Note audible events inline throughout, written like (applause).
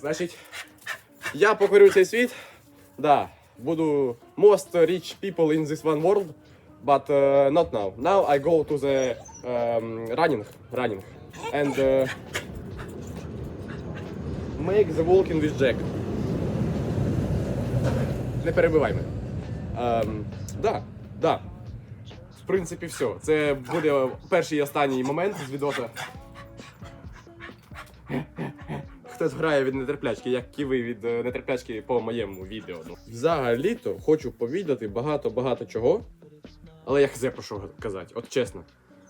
Значить, я покорю цей світ. Да, буду most rich people in this one world, but uh, not now. Now I go to the um, running, running, and uh, make the walking with Jack. Не перебивай мене. Ем, да, да. В принципі, все. Це буде перший і останній момент з відоса. Хтось грає від нетерплячки, як і ви від е, нетерплячки по моєму відео. Ну. Взагалі-то хочу повідати багато-багато чого. Але я хз про що казати, от чесно.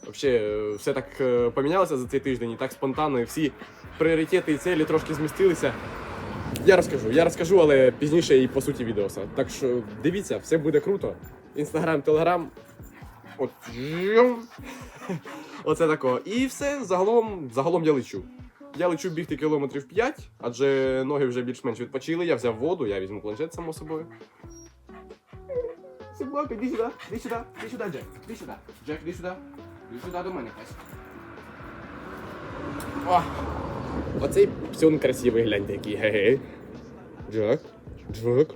Взагалі, е, все так е, помінялося за цей тиждень і так спонтанно, і всі пріоритети і цілі трошки змістилися. Я розкажу, я розкажу, але пізніше і по суті відеоса. Так що дивіться, все буде круто. Інстаграм, телеграм. От. Оце такого. І все, загалом, загалом я лечу. Я лечу бігти кілометрів 5, адже ноги вже більш-менш відпочили. Я взяв воду, я візьму планшет само собою. Сибака, іди сюди, іди сюди, іди сюди, Джек, іди сюди. Джек, іди сюди. Іди сюди до мене, Кась. О, оцей псюн красивий, гляньте який. Ге-ге. Джек, Джек.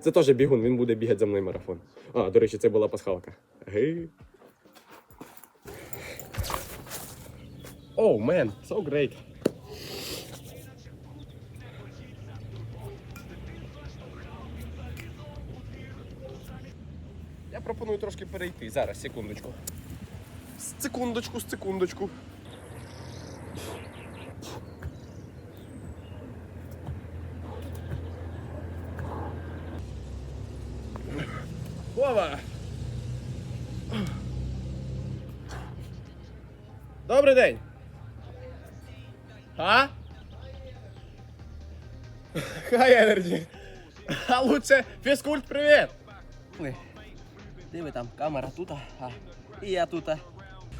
Це теж бігун, він буде бігати за мною марафон. А, до речі, це була пасхалка. Гей. Oh man, so great. Пропоную трошки перейти. Зараз, секундочку. Секундочку, секундочку. Вова! Добрий день! А? Хай Energy! А лучше фізкульт, привіт! Диви там, камера тут, а, і я тут.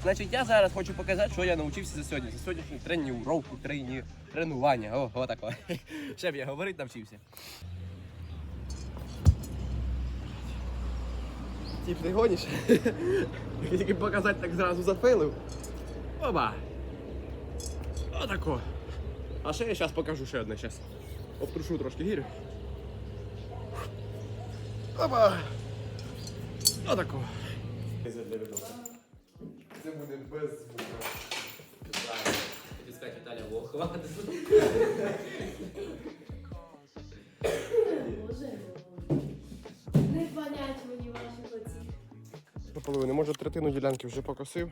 Значить, я зараз хочу показати, що я навчився за сьогодні. За сьогоднішній тренування, трені... тренування. О, о тако. (laughs) Ще б я говорити навчився. Тіп, ти гониш? (laughs) Тільки показати так зразу зафейлив. Оба! Отако. А ще я зараз покажу ще одне зараз. Обтрушу трошки гірю. Оба! Отако. Це буде без звука. Сказати, Віталя Волхова. Боже. Не понять мені ваших оцих. Наполовину, може третину ділянки вже покосив.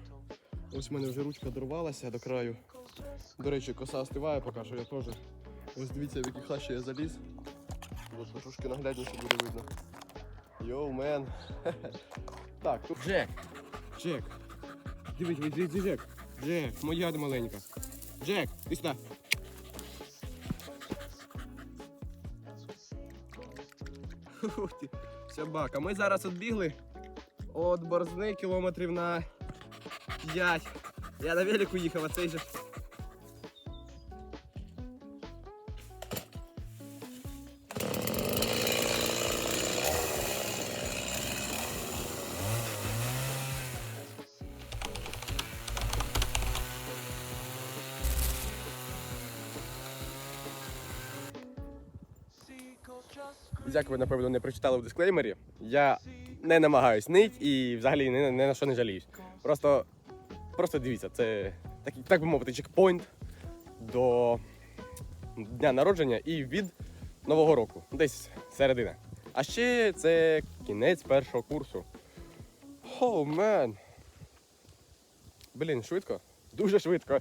Ось в мене вже ручка дорвалася до краю. До речі, коса остиває, поки що я теж. Ось дивіться, в які хащі я заліз. Трошки наглядніше буде видно. Йоу, мен. Так, тут Джек. Джек. Дивись, дивись, дивись, Джек. Джек, моя маленька. Джек, ти сюди. Ух ти, собака. Ми зараз відбігли от борзни кілометрів на 5. Я на велику їхав, а цей же. Як ви, напевно, не прочитали в дисклеймері, я не намагаюсь нить і взагалі ні, ні на що не жаліюсь. Просто, просто дивіться, це так, так би мовити, чекпоінт до дня народження і від Нового року. Десь середина. А ще це кінець першого курсу. О, мен. Блін, швидко. Дуже швидко.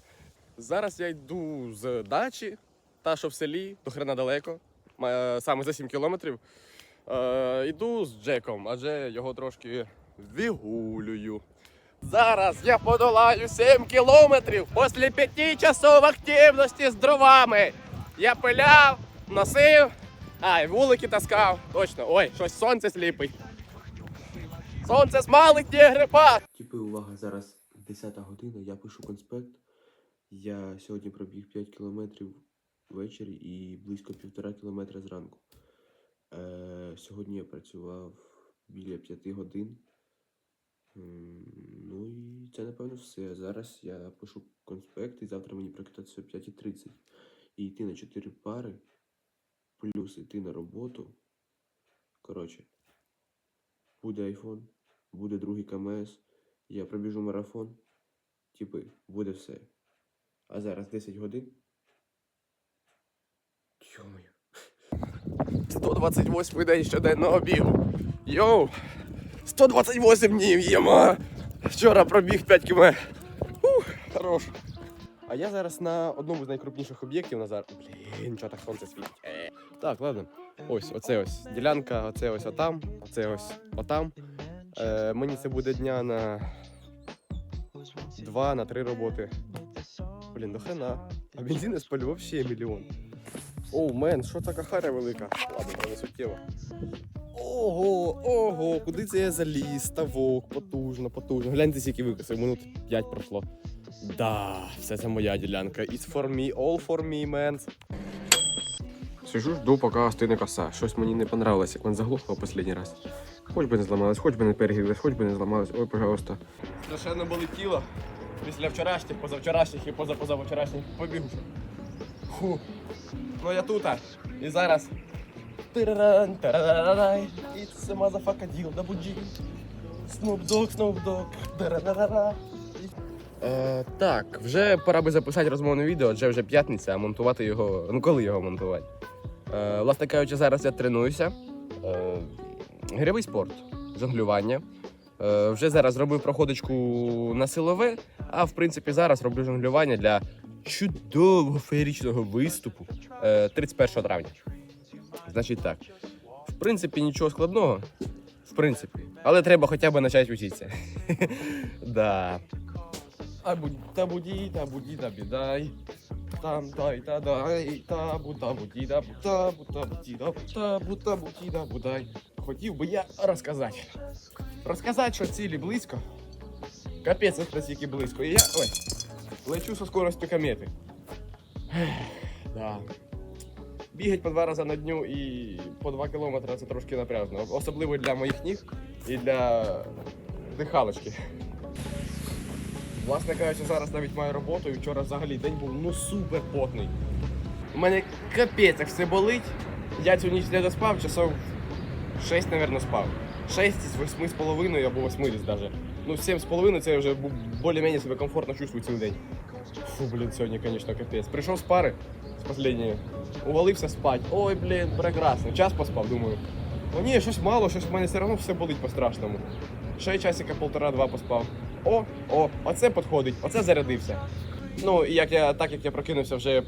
Зараз я йду з дачі, та що в селі, до хрена далеко, саме за 7 кілометрів. Е, йду з Джеком, адже його трошки вигулюю. Зараз я подолаю 7 кілометрів після 5 часов активності з дровами. Я пиляв, носив, а, і вулики таскав. Точно, ой, щось сонце сліпить. Сонце смалить не грипа. Типи, увага, зараз 10 година, я пишу конспект. Я сьогодні пробіг 5 кілометрів ввечері і близько півтора кілометра зранку. Е, сьогодні я працював біля 5 годин. Ну і це напевно все. Зараз я пишу конспект і завтра мені прокидатися о 5.30. і йти на 4 пари, плюс йти на роботу. Коротше, буде айфон, буде другий КМС, я пробіжу марафон. Типи, буде все. А зараз 10 годин. Йомаю. 128 день щоденного бігу. Йоу! 128 днів єма! Вчора пробіг 5 км. Ух, хорош. А я зараз на одному з найкрупніших об'єктів на зараз. Блін, чого так сонце світить. Е. Так, ладно. Ось, оце ось ділянка, оце ось отам, оце ось отам. Е, мені це буде дня на два, на три роботи. Блін, до хрена. А бензин я спалю взагалі мільйон. Оу, мен, що така харя велика? Ладно, це не суттєво. Ого, ого, куди це я заліз? Ставок, потужно, потужно. Гляньте, скільки викосив, минут 5 пройшло. Да, все це моя ділянка. It's for me, all for me, man. Сижу, жду, поки стине коса. Щось мені не понравилось, як він заглухав останній раз. Хоч би не зламалось, хоч би не перегрілось, хоч би не зламалось. Ой, пожалуйста. Страшенно болить тіло. Після вчорашніх, позавчорашніх і позапозавчорашніх побігушок. Фу. Ну я тут. І зараз. Тираран, тарарарай. It's a motherfucker deal, double G. Snoop Dogg, Snoop Dogg. Е, так, вже пора би записати розмовне відео, адже вже п'ятниця, а монтувати його. Ну коли його монтувати? Е, власне кажучи, зараз я тренуюся. Е, гирьовий спорт, жонглювання. Е, вже зараз робив проходочку на силове, а в принципі зараз роблю жонглювання для чудового феєричного виступу е, 31 травня. Значить так. В принципі, нічого складного. В принципі. Але треба хоча б почати вчитися. (laughs) да. А будь та буді, та буді, та бідай. Там дай та дай, та бу та буді, та бу та бу та буді, та бу та буді, та будай. Хотів би я розказати. Розказати, що цілі близько. Капець, це настільки близько. І я. Ой. Лечу со скоростю комети. Да. Бігать по два рази на дню і по два кілометри це трошки напряжно. Особливо для моїх ніг і для дихалочки. Власне кажучи, зараз навіть маю роботу і вчора взагалі день був ну супер потний. У мене капець, як все болить. Я цю ніч не доспав, часов 6, мабуть, спав. 6 з 8 з половиною або 8 десь даже. Ну, 7 з це я вже більш-менш себе комфортно чувствую цілий день. Фу, блін, сьогодні, звісно, капець. Прийшов з пари з последньої, увалився спать. Ой, блін, прекрасно. Час поспав, думаю. О, ні, щось мало, щось в мене все одно все болить по-страшному. Ще часика полтора-два поспав. О, о, оце підходить, оце зарядився. Ну, і як я, так як я прокинувся вже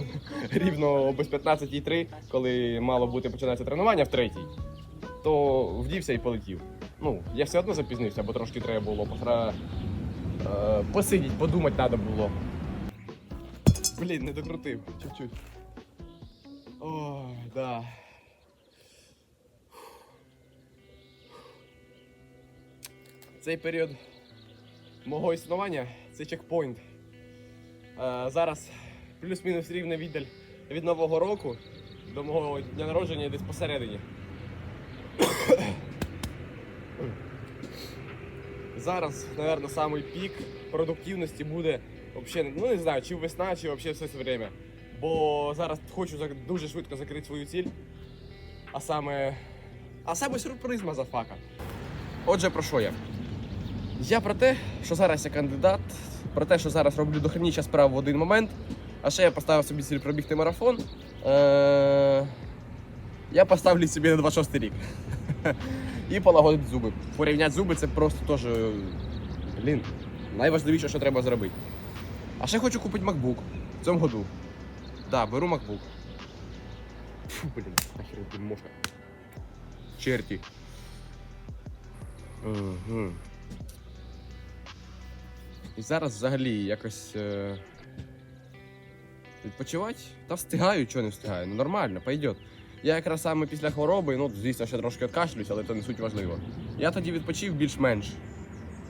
(laughs) рівно без 15.03, коли мало бути починатися тренування в третій, то вдівся і полетів. Ну, я все одно запізнився, бо трошки треба було пора е, посидіти, подумати треба було. Блін, не докрутив, чуть-чуть. Ой, да. Цей період мого існування це чекпоінт. Е, зараз плюс-мінус рівна віддаль від Нового року до мого дня народження десь посередині. Зараз, мабуть, самий пік продуктивності буде взагалі, ну не знаю, чи весна, чи взагалі все це время. Бо зараз хочу дуже швидко закрити свою ціль. А саме. А саме сюрприз мазафака. Отже, про що я? Я про те, що зараз я кандидат, про те, що зараз роблю дохреніча справ в один момент, а ще я поставив собі ціль пробігти марафон. Е- я поставлю собі на 26 рік. (laughs) І полагодити зуби. Порівняти зуби це просто теж. е, Блін, найважливіше, що треба зробити. А ще хочу купити MacBook в цьому году. Да, беру MacBook. Фу, блін, нахер ти мошка. Черті. Угу. І зараз взагалі якось е... відпочивати? Та встигаю, чого не встигаю. Ну нормально, пойдет. Я якраз саме після хвороби, ну, звісно, ще трошки откашлюсь, але це не суть важливо. Я тоді відпочив більш-менш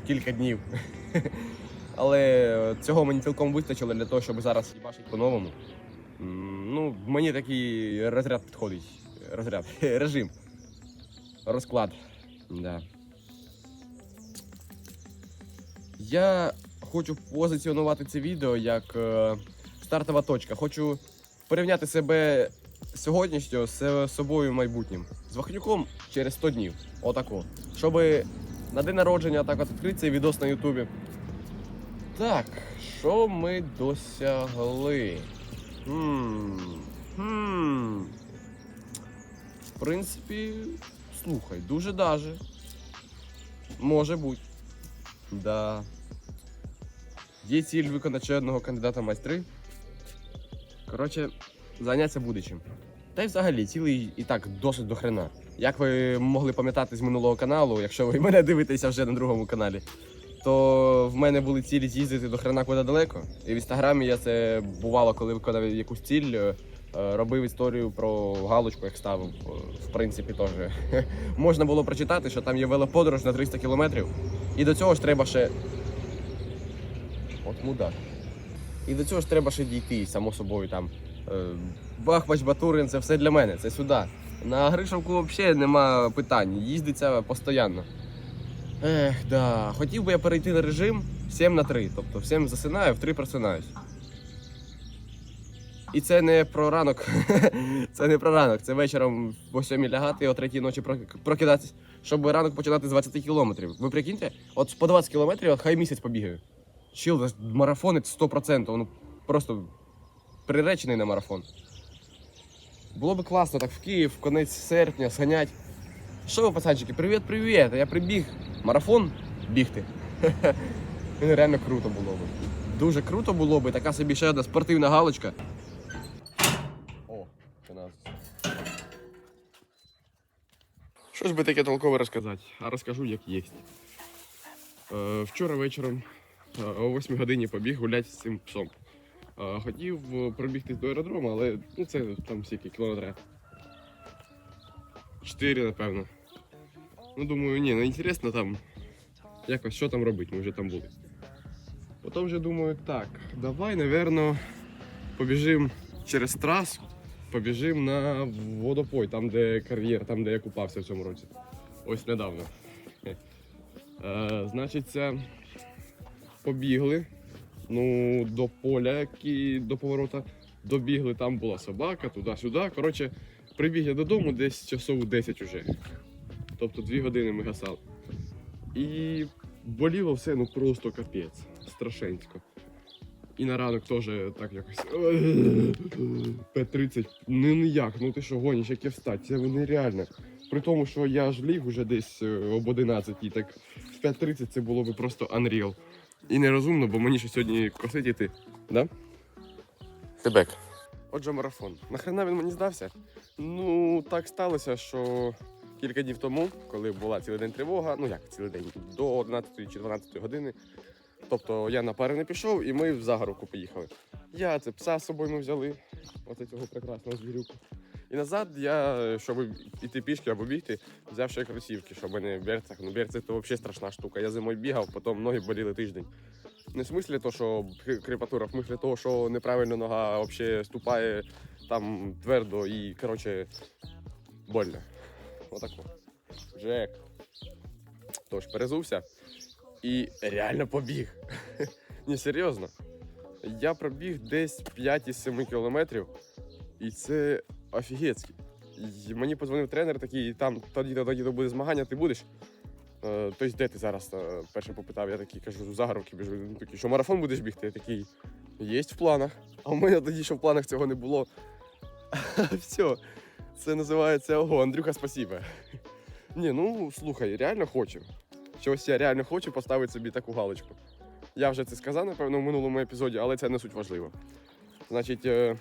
кілька днів. (laughs) Але цього мені цілком вистачило для того, щоб зараз їбашити по-новому. Ну, мені такий розряд підходить. Розряд. (laughs) Режим. Розклад. Да. Я хочу позиціонувати це відео як е, стартова точка. Хочу порівняти себе сьогоднішнього з собою майбутнім. З Вахнюком через 100 днів. Отако. Щоб на день народження так от відкрити цей відос на Ютубі. Так, що ми досягли? Хм. Хм. В принципі, слухай, дуже даже. Може бути. Да. Є ціль виконати ще одного кандидата майстри. Коротше, зайнятися буде чим. Та й взагалі цілий і так досить до хрена. Як ви могли пам'ятати з минулого каналу, якщо ви мене дивитеся вже на другому каналі, то в мене були цілі з'їздити до хрена куди далеко. І в інстаграмі я це бувало, коли виконав якусь ціль, е, робив історію про галочку, як ставив. Е, В принципі, теж (laughs) можна було прочитати, що там є велоподорож на 300 кілометрів. І до цього ж треба ще. От мудак. І до цього ж треба ще дійти, само собою там. Е, Бахмач, Батурин, це все для мене, це сюди. На Гришовку взагалі нема питань, їздиться постійно. Ех, да. Хотів би я перейти на режим 7 на 3. Тобто в 7 засинаю, в 3 просинаюсь. І це не про ранок. (laughs) це не про ранок. Це вечором о 7 лягати, о 3 ночі прок- прокидатись, щоб ранок починати з 20 кілометрів. Ви прикиньте, от по 20 кілометрів от хай місяць побігаю. Чил, марафонець 100%, ну просто приречений на марафон. Було би класно так в Київ, в конець серпня, зганять. Що ви, пацанчики, привіт, привіт! Я прибіг. Марафон бігти. (laughs) Реально круто було би. Дуже круто було би, така собі ще одна спортивна галочка. О, це нас. Що би таке толкове розказати, а розкажу як є. Е, вчора вечором е, о 8 годині побіг гуляти з цим псом. Хотів е, пробігти до аеродрому, але ну, це там скільки кілометрів. Чотири, напевно. Ну, думаю, ні, ну інтересно там якось що там робити, ми вже там були. Потім вже думаю, так, давай, напевно, побіжимо через трасу, побіжимо на водопой, там, де кар'єр, там, де я купався в цьому році. Ось недавно. Е, значить, побігли. Ну, до поля, які до поворота добігли, там була собака, туди-сюди. Коротше, прибіг я додому десь часов 10 уже. Тобто дві години ми гасали. І боліло все ну просто капець. Страшенсько. І на ранок теж так якось. П-30. Ну ніяк, ну ти що гониш, як я встать, це нереально. При тому, що я ж ліг уже десь е, об 11, так в 5.30 це було би просто unreal. І нерозумно, бо мені ще сьогодні косить іти. Да? Тебек. Отже, марафон. Нахрена він мені здався? Ну, так сталося, що кілька днів тому, коли була цілий день тривога, ну як цілий день, до 11 чи 12 години. Тобто я на пари не пішов і ми в загородку поїхали. Я це пса з собою ми взяли, оце цього прекрасного звірюку. І назад я, щоб іти пішки або бігти, взяв ще кросівки, щоб не в берцях. Ну, берці це взагалі страшна штука. Я зимою бігав, потім ноги боліли тиждень. Не в смислі того, що крепатура, в смислі того, що неправильно нога взагалі ступає там твердо і, коротше, больно. Отако. Жек. Тож перезувся і реально побіг. (laughs) Ні, серйозно. Я пробіг десь 5 із 7 кілометрів, і це офігецьки. І мені подзвонив тренер такий, там тоді то тоді то буде змагання, ти будеш. Тобто, де ти зараз е, перше попитав, я такий кажу, в загородки біжу. Він такий, що марафон будеш бігти? Я такий, є в планах. А у мене тоді ще в планах цього не було. (laughs) Все, це називається ого, Андрюха, спасибо. (laughs) Ні, ну слухай, реально хочу. Чогось я реально хочу поставити собі таку галочку. Я вже це сказав, напевно, в минулому епізоді, але це не суть важливо. Значить, е,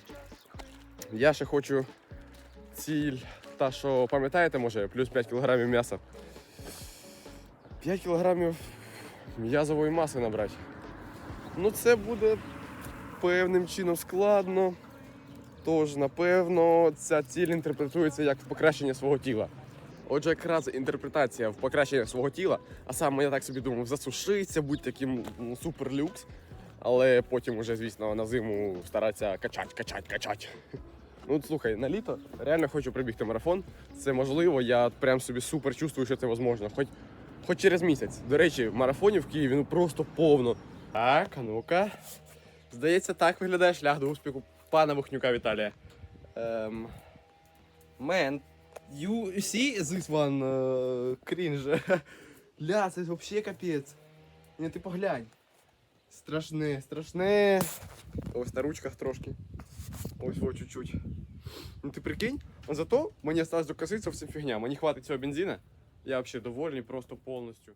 я ще хочу ціль, та що пам'ятаєте, може, плюс 5 кілограмів м'яса. 5 кілограмів м'язової маси набрати. Ну, це буде певним чином складно. Тож, напевно, ця ціль інтерпретується як покращення свого тіла. Отже, якраз інтерпретація в покращення свого тіла, а саме я так собі думав, засушитися, будь таким ну, суперлюкс. Але потім уже, звісно, на зиму старатися качать, качать, качать. Ну, слухай, на літо реально хочу пробігти марафон. Це можливо, я прям собі супер чувствую, що це можливо. Хоч, хоч через місяць. До речі, марафонів в Києві ну просто повно. Так, а ну-ка. Здається, так виглядає шлях до успіху. пана Вухнюка Віталія. Ем... Man, you see this one uh, (laughs) cringe? Ля, це взагалі капець. Ні, ти поглянь. Страшне, страшне. Ось на ручках трошки. Ось вот чуть-чуть. Ну ты прикинь, а зато мне осталось докоситься всем фігня. Мне хватит цього бензина. Я вообще довольный просто повністю.